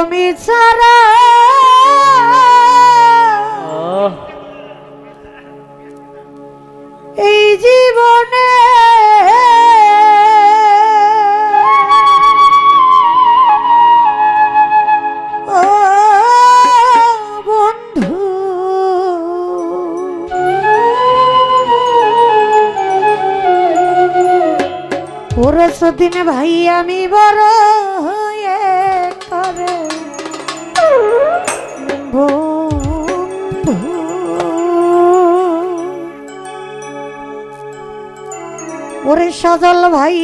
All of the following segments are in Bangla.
তুমি ছাড়া। এই জীবনে ওর ভাই আমি বড় ওরে সজল ভাই।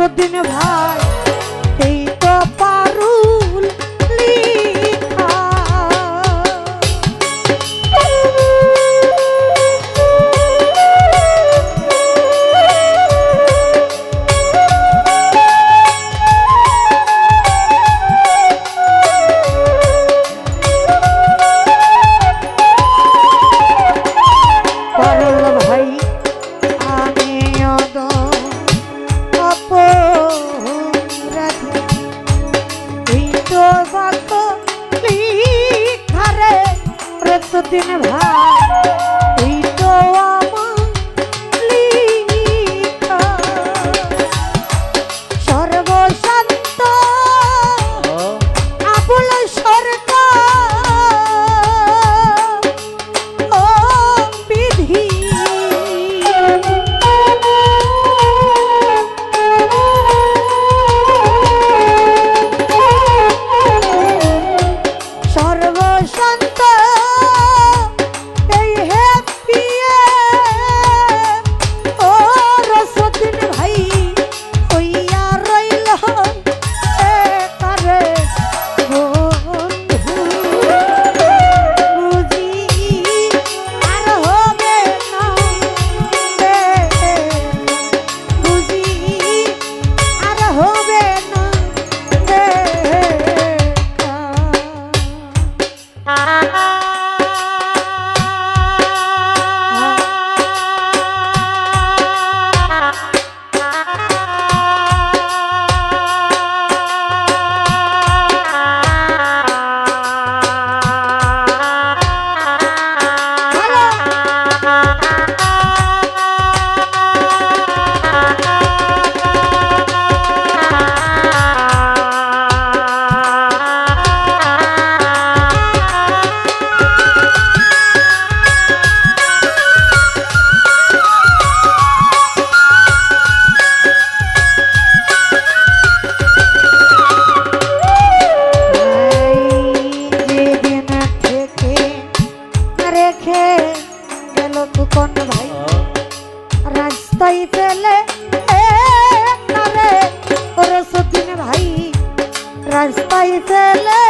সদিন ভাই দেখে গেল তু কন ভাই। রাস্তায় ফেলে ওর ভাই। রাস্তায় ফেলে